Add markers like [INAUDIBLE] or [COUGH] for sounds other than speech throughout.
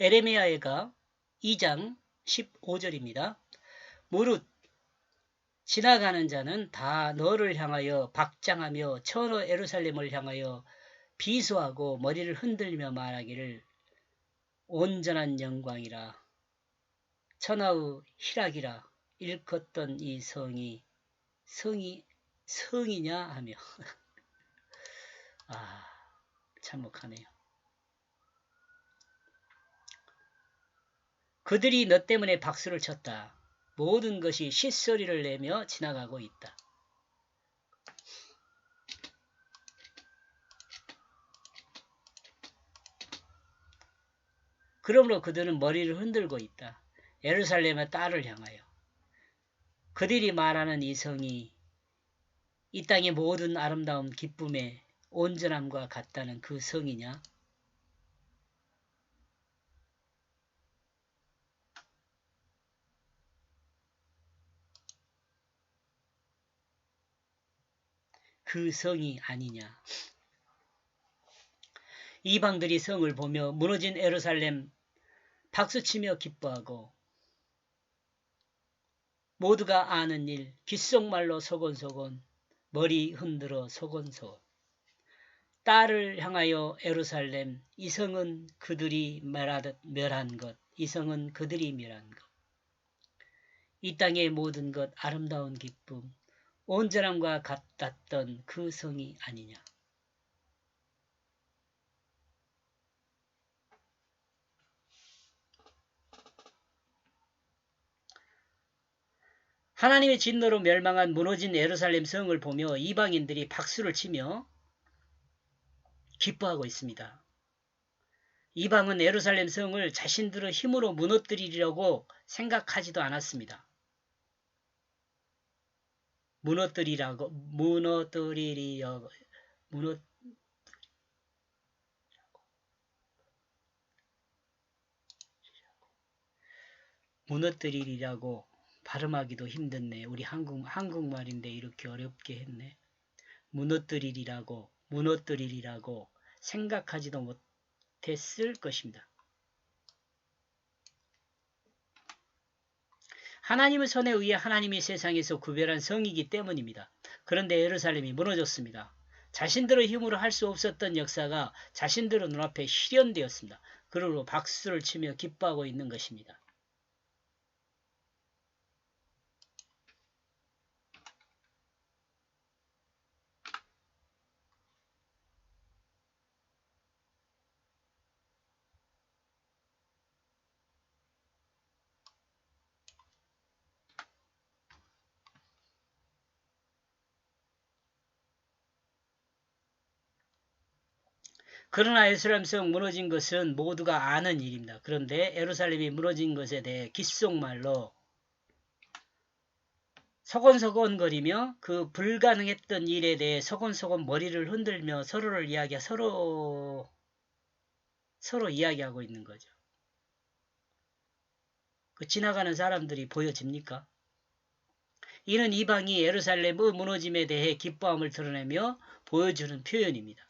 에레미야가 2장 15절입니다. 무릇 지나가는 자는 다 너를 향하여 박장하며 천호 에루살렘을 향하여 비수하고 머리를 흔들며 말하기를 온전한 영광이라 천하의 희락이라 일컫던 이 성이 성이 성이냐 하며 [LAUGHS] 아 참혹하네요. 그들이 너 때문에 박수를 쳤다. 모든 것이 쉿소리를 내며 지나가고 있다. 그러므로 그들은 머리를 흔들고 있다. 예루살렘의 딸을 향하여. 그들이 말하는 이 성이 이 땅의 모든 아름다운 기쁨의 온전함과 같다는 그 성이냐? 그 성이 아니냐? 이방들이 성을 보며 무너진 에루살렘 박수치며 기뻐하고 모두가 아는 일 귓속말로 소곤소곤 머리 흔들어 소곤소곤 딸을 향하여 에루살렘 이 성은 그들이 멸하듯 멸한 것 이 성은 그들이 멸한 것 이 땅의 모든 것 아름다운 기쁨 온전함과 같았던 그 성이 아니냐 하나님의 진노로 멸망한 무너진 예루살렘 성을 보며 이방인들이 박수를 치며 기뻐하고 있습니다. 이방은 예루살렘 성을 자신들의 힘으로 무너뜨리려고 생각하지도 않았습니다. 무너뜨리라고 무너뜨리려고 무너 무너뜨리라고 발음하기도 힘든네. 우리 한국, 한국말인데 이렇게 어렵게 했네. 무너뜨리리라고, 무너뜨리리라고 생각하지도 못했을 것입니다. 하나님의 손에 의해 하나님이 세상에서 구별한 성이기 때문입니다. 그런데 예루살렘이 무너졌습니다. 자신들의 힘으로 할 수 없었던 역사가 자신들의 눈앞에 실현되었습니다. 그러므로 박수를 치며 기뻐하고 있는 것입니다. 그러나 예루살렘 성 무너진 것은 모두가 아는 일입니다. 그런데 예루살렘이 무너진 것에 대해 귓속말로 서곤서곤거리며 그 불가능했던 일에 대해 서곤서곤 머리를 흔들며 서로를 이야기하 서로 서로 이야기하고 있는 거죠. 그 지나가는 사람들이 보여집니까? 이는 이방이 예루살렘의 무너짐에 대해 기뻐함을 드러내며 보여주는 표현입니다.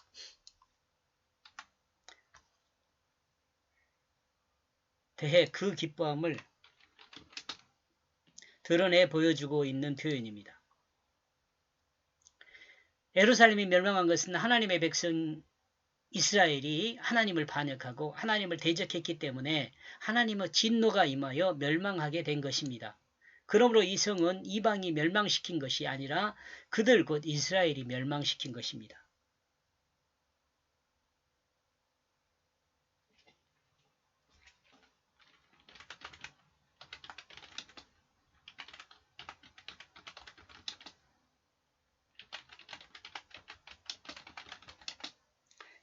대해 그 기뻐함을 드러내 보여주고 있는 표현입니다. 에루살렘이 멸망한 것은 하나님의 백성 이스라엘이 하나님을 반역하고 하나님을 대적했기 때문에 하나님의 진노가 임하여 멸망하게 된 것입니다. 그러므로 이 성은 이방이 멸망시킨 것이 아니라 그들 곧 이스라엘이 멸망시킨 것입니다.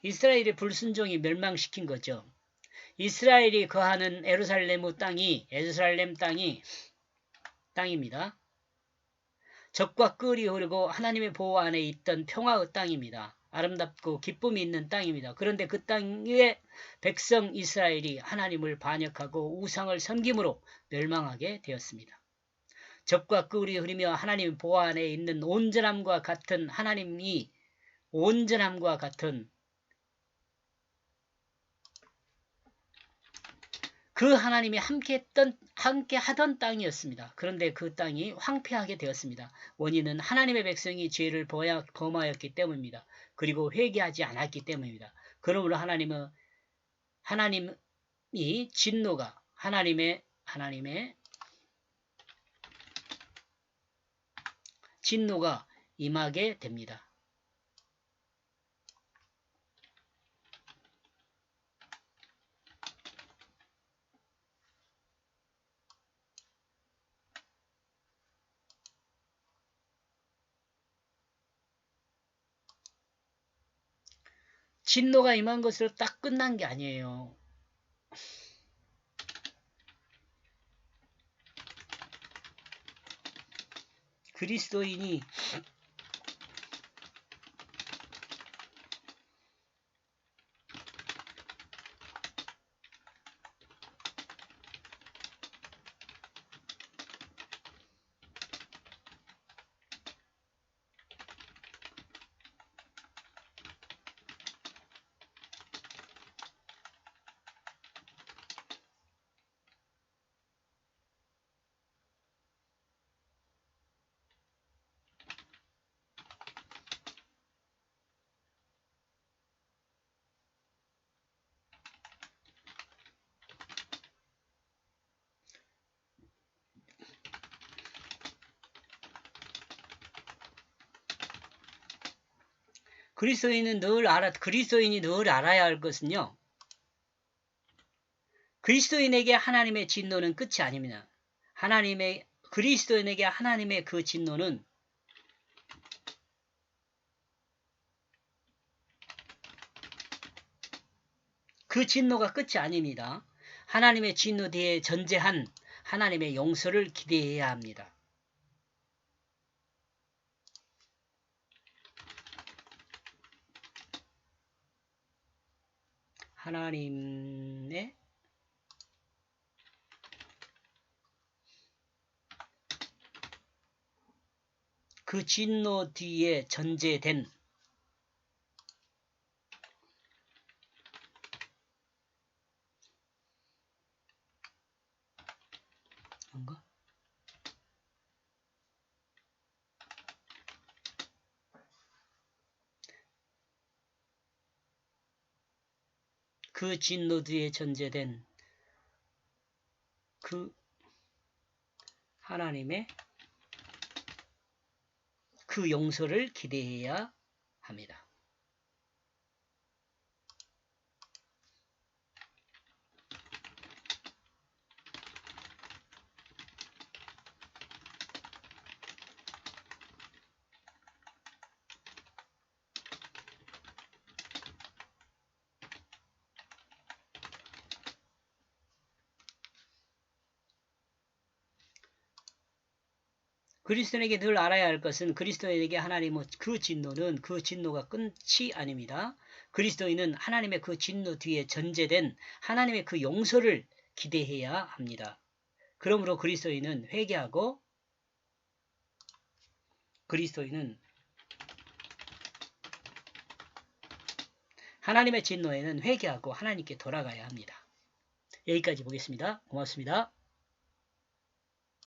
이스라엘의 불순종이 멸망시킨 거죠. 이스라엘이 거하는 에루살렘의 땅이 에루살렘 땅이 땅입니다. 적과 끓이 흐르고 하나님의 보호 안에 있던 평화의 땅입니다. 아름답고 기쁨이 있는 땅입니다. 그런데 그 땅의 백성 이스라엘이 하나님을 반역하고 우상을 섬김으로 멸망하게 되었습니다. 적과 꿀이 흐르며 하나님 보호 안에 있는 온전함과 같은 하나님이 온전함과 같은 그 하나님이 함께 했던 함께 하던 땅이었습니다. 그런데 그 땅이 황폐하게 되었습니다. 원인은 하나님의 백성이 죄를 범하- 범하였기 때문입니다. 그리고 회개하지 않았기 때문입니다. 그러므로 하나님은 하나님이 진노가 하나님의 하나님의 진노가 임하게 됩니다. 진노가 임한 것으로 딱 끝난 게 아니에요. 그리스도인이 그리스도인은 늘 알아 그리스도인이 늘 알아야 할 것은요. 그리스도인에게 하나님의 진노는 끝이 아닙니다. 하나님의 그리스도인에게 하나님의 그 진노는 그 진노가 끝이 아닙니다. 하나님의 진노 뒤에 전제한 하나님의 용서를 기대해야 합니다. 하나님의 그 진노 뒤에 전제된 그 진노 뒤에 전제된 그 하나님의 그 용서를 기대해야 합니다. 그리스도인에게 늘 알아야 할 것은 그리스도인에게 하나님의 그 진노는 그 진노가 끝이 아닙니다. 그리스도인은 하나님의 그 진노 뒤에 전제된 하나님의 그 용서를 기대해야 합니다. 그러므로 그리스도인은 회개하고 그리스도인은 하나님의 진노에는 회개하고 하나님께 돌아가야 합니다. 여기까지 보겠습니다. 고맙습니다.